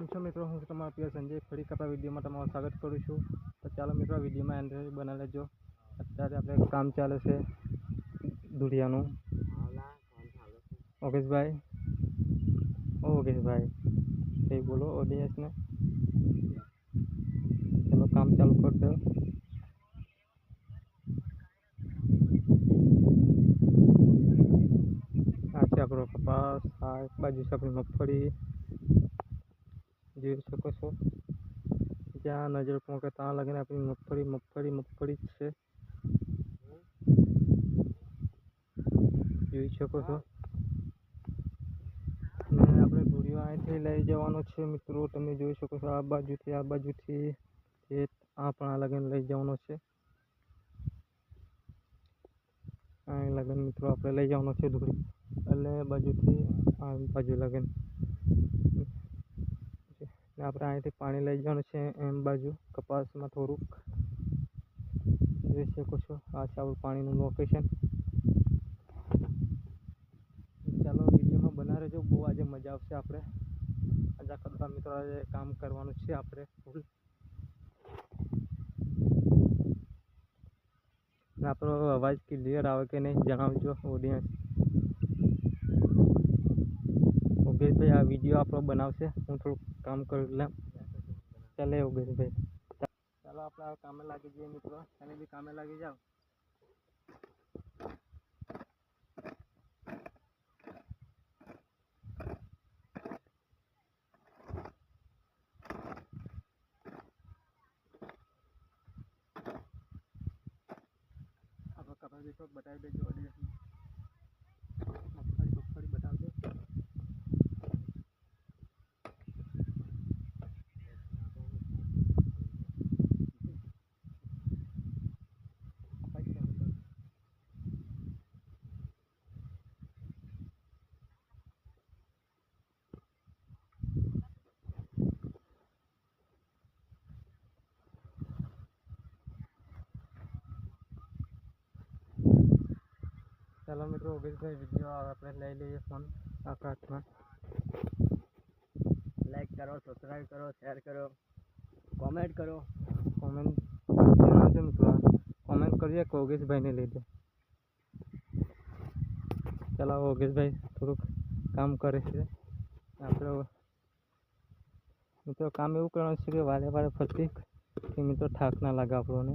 કેમ છો મિત્રો હું છું તમારો પ્રિય સંજય ફરી કપા વિડીયોમાં તમારું સ્વાગત કરું છું તો ચાલો મિત્રો આ વિડીયોમાં એન્ડ સુધી બનાવી લેજો અત્યારે આપણે કામ ચાલે છે દુધિયાનું ઓગેશભાઈ ઓ ઓગેશભાઈ કઈ બોલો ઓડિયન્સને ચલો કામ ચાલુ કરી દો આ છે આપણો કપાસ આ એક બાજુ છે આપણી મગફળી જોઈ શકો છો. જ્યાં નજર પહોંચે ત્યાં લગીને આપણી મગફળી મગફળી મગફળી જ છે. જોઈ શકો છો. આપણે ધૂળિયો અહીંથી લઈ જવાનો છે મિત્રો. તમે જોઈ શકો છો આ બાજુથી આ બાજુથી એ આ પણ આ લગન લઈ જવાનો છે. અહીં લગન મિત્રો આપણે લઈ જવાનો છે ધૂળી. એટલે બાજુથી આ બાજુ લગન. આપણે અહીંથી પાણી લઈ જવાનું છે એમ બાજુ કપાસમાં થોડુંક. જોઈ શકો છો, આ છે આપણું પાણીનું લોકેશન ચાલો વિડીયોમાં બના રહેજો, બહુ આજે મજા આવશે આપણે. આજે આખા મિત્રો આજે કામ કરવાનું છે આપણે, ફૂલ. આપણો અવાજ ક્લિયર આવે કે નહીં જણાવજો ઓડિયન્સ યોગેશભાઈ આ વિડીયો આપણો બનાવશે હું થોડુંક કામ કરી લઉં ચાલે યોગેશભાઈ ચાલો આપણે આ કામે લાગી જઈએ મિત્રો તમે બી કામે લાગી જાઓ આપણે કપાસ દેખો બતાવી દેજો ચાલો મિત્રો યોગેશભાઈ વિડીયો આપણે લઈ લઈએ ફોન આપણા હાથમાં લાઈક કરો સબસ્ક્રાઈબ કરો શેર કરો કોમેન્ટ કરો કોમેન્ટ જણાવજો મિત્રો કોમેન્ટ કરજો કે યોગેશભાઈને લીધે ચાલો યોગેશભાઈ થોડુંક કામ કરે છે આપણે મિત્રો કામ એવું કરવાનું છે કે વારે વારે ફરતી કે મિત્રો થાક ના લાગે આપણને